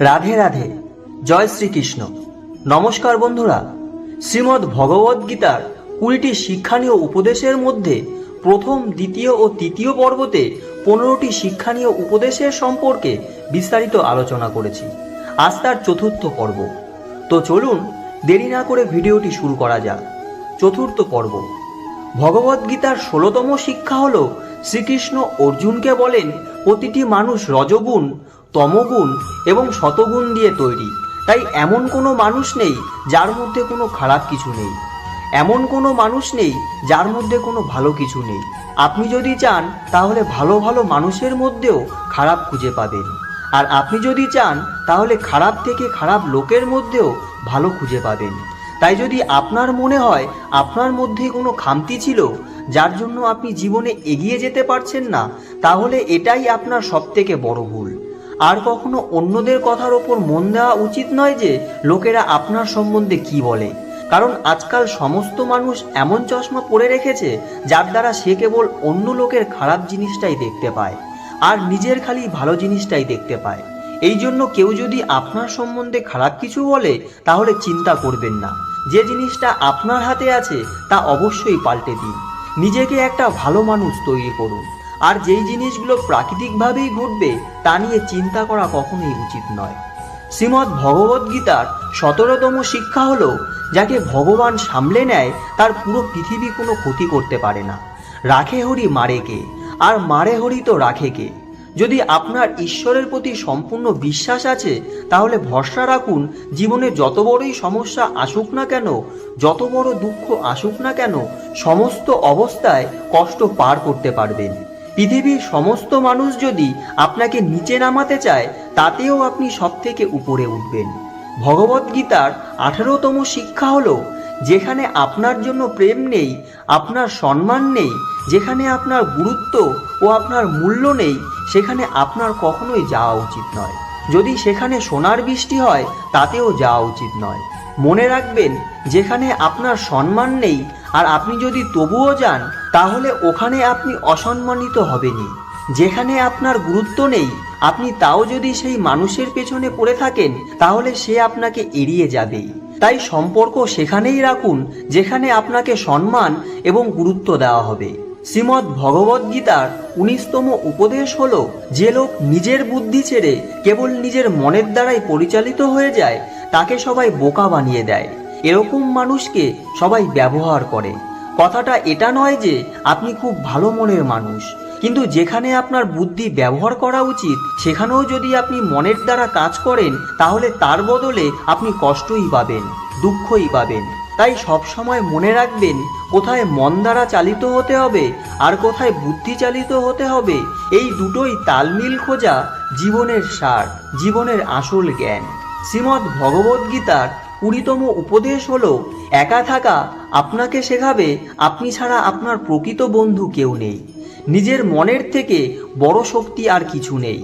রাধে রাধে, জয় শ্রীকৃষ্ণ। নমস্কার বন্ধুরা, শ্রীমদ্ ভগবদ গীতার কুড়িটি শিক্ষণীয় উপদেশের মধ্যে প্রথম, দ্বিতীয় ও তৃতীয় পর্বতে পনেরোটি শিক্ষণীয় উপদেশের সম্পর্কে বিস্তারিত আলোচনা করেছি। আজ তার চতুর্থ পর্ব। তো চলুন, দেরি না করে ভিডিওটি শুরু করা যাক। চতুর্থ পর্ব। ভগবদ্গীতার ষোলতম শিক্ষা হল শ্রীকৃষ্ণ অর্জুনকে বলেন, প্রতিটি মানুষ রজগুণ তমগুণ এবং শতগুণ দিয়ে তৈরি। তাই এমন কোনো মানুষ নেই যার মধ্যে কোনো খারাপ কিছু নেই। এমন কোনো মানুষ নেই যার মধ্যে কোনো ভালো কিছু নেই। আপনি যদি চান, তাহলে ভালো ভালো মানুষের মধ্যেও খারাপ খুঁজে পাবেন। আর আপনি যদি চান, তাহলে খারাপ থেকে খারাপ লোকের মধ্যেও ভালো খুঁজে পাবেন। তাই যদি আপনার মনে হয় আপনার মধ্যে কোনো খামতি ছিল, যার জন্য আপনি জীবনে এগিয়ে যেতে পারছেন না, তাহলে এটাই আপনার সবথেকে বড় ভুল। আর কখনো অন্যদের কথার ওপর মন দেওয়া উচিত নয় যে লোকেরা আপনার সম্বন্ধে কি বলে। কারণ আজকাল সমস্ত মানুষ এমন চশমা পরে রেখেছে, যার দ্বারা সে কেবল অন্য লোকের খারাপ জিনিসটাই দেখতে পায়, আর নিজের খালি ভালো জিনিসটাই দেখতে পায়। এই জন্য কেউ যদি আপনার সম্বন্ধে খারাপ কিছু বলে, তাহলে চিন্তা করবেন না। যে জিনিসটা আপনার হাতে আছে, তা অবশ্যই পাল্টে দিন। নিজেকে একটা ভালো মানুষ তৈরি করুন। আর যেই জিনিসগুলো প্রাকৃতিকভাবেই ঘটবে, তা নিয়ে চিন্তা করা কখনোই উচিত নয়। শ্রীমদ্ ভগবদ্গীতার সতেরোতম শিক্ষা হলো, যাকে ভগবান সামলে নেয়, তার পুরো পৃথিবী কোনো ক্ষতি করতে পারে না। রাখে হরি মারে কে, আর মারে হরি তো রাখে কে। যদি আপনার ঈশ্বরের প্রতি সম্পূর্ণ বিশ্বাস আছে, তাহলে ভরসা রাখুন, জীবনে যত বড়ই সমস্যা আসুক না কেন, যত বড় দুঃখ আসুক না কেন, সমস্ত অবস্থায় কষ্ট পার করতে পারবেন। পৃথিবীর সমস্ত মানুষ যদি আপনাকে নিচে নামাতে চায়, তাতেও আপনি সব থেকে উপরে উঠবেন। ভগবদ্গীতার আঠেরোতম শিক্ষা হলো, যেখানে আপনার জন্য প্রেম নেই, আপনার সম্মান নেই, যেখানে আপনার গুরুত্ব ও আপনার মূল্য নেই, সেখানে আপনার কখনোই যাওয়া উচিত নয়। যদি সেখানে সোনার বৃষ্টি হয়, তাতেও যাওয়া উচিত নয়। মনে রাখবেন, যেখানে আপনার সম্মান নেই আর আপনি যদি তবুও যান, তাহলে ওখানে আপনি অসম্মানিত হবেনই। যেখানে আপনার গুরুত্ব নেই, আপনি তাও যদি সেই মানুষের পেছনে পড়ে থাকেন, তাহলে সে আপনাকে এড়িয়ে যাবেই। তাই সম্পর্ক সেখানেই রাখুন, যেখানে আপনাকে সম্মান এবং গুরুত্ব দেওয়া হবে। শ্রীমদ্ ভগবদ্গীতার উনিশতম উপদেশ হল, যে লোক নিজের বুদ্ধি ছেড়ে কেবল নিজের মনের দ্বারাই পরিচালিত হয়ে যায় তাকে সবাই বোকা বানিয়ে দেয়। এরকম মানুষকে সবাই ব্যবহার করে। কথাটা এটা নয় যে আপনি খুব ভালো মনের মানুষ। কিন্তু যেখানে আপনার বুদ্ধি ব্যবহার করা উচিত, সেখানেও যদি আপনি মনের দ্বারা কাজ করেন, তাহলে তার বদলে আপনি কষ্টই পাবেন, দুঃখই পাবেন। তাই সবসময় মনে রাখবেন, কোথায় মন দ্বারা চালিত হতে হবে, আর কোথায় বুদ্ধি চালিত হতে হবে, এই দুটোই তালমিল খোঁজা জীবনের সার জীবনের আসল জ্ঞান। শ্রীমদ্ ভগবদ্গীতার কুড়িতম উপদেশ হলো, একা থাকা আপনাকে শেখাবে আপনি ছাড়া আপনার প্রকৃত বন্ধু কেউ নেই। নিজের মনের থেকে বড় শক্তি আর কিছু নেই,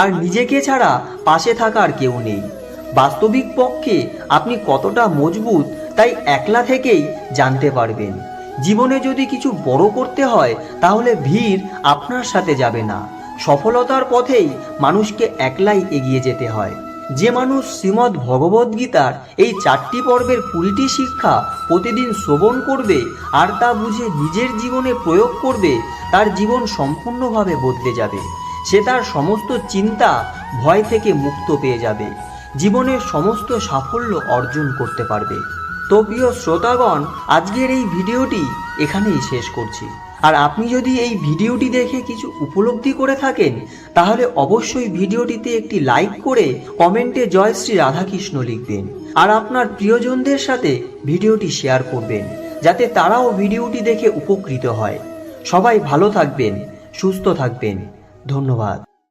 আর নিজেকে ছাড়া পাশে থাকার কেউ নেই। বাস্তবিক পক্ষে আপনি কতটা মজবুত তাই একলা থেকেই জানতে পারবেন। জীবনে যদি কিছু বড় করতে হয়, তাহলে ভিড় আপনার সাথে যাবে না। সফলতার পথেই মানুষকে একলাই এগিয়ে যেতে হয়। যে মানুষ শ্রীমদ্ ভগবদ্গীতার এই চারটি পর্বের কুড়িটি শিক্ষা প্রতিদিন শ্রবণ করবে আর তা বুঝে নিজের জীবনে প্রয়োগ করবে, তার জীবন সম্পূর্ণভাবে বদলে যাবে। সে তার সমস্ত চিন্তা ভয় থেকে মুক্ত পেয়ে যাবে। জীবনের সমস্ত সাফল্য অর্জন করতে পারবে। তো প্রিয় শ্রোতাগণ, আজকের এই ভিডিওটি এখানেই শেষ করছি। আর আপনি যদি এই ভিডিওটি দেখে কিছু উপলব্ধি করে থাকেন, তাহলে অবশ্যই ভিডিওটিতে একটি লাইক করে কমেন্টে জয় শ্রী রাধাকৃষ্ণ লিখবেন। আর আপনার প্রিয়জনদের সাথে ভিডিওটি শেয়ার করবেন, যাতে তারাও ভিডিওটি দেখে উপকৃত হয়। সবাই ভালো থাকবেন, সুস্থ থাকবেন। ধন্যবাদ।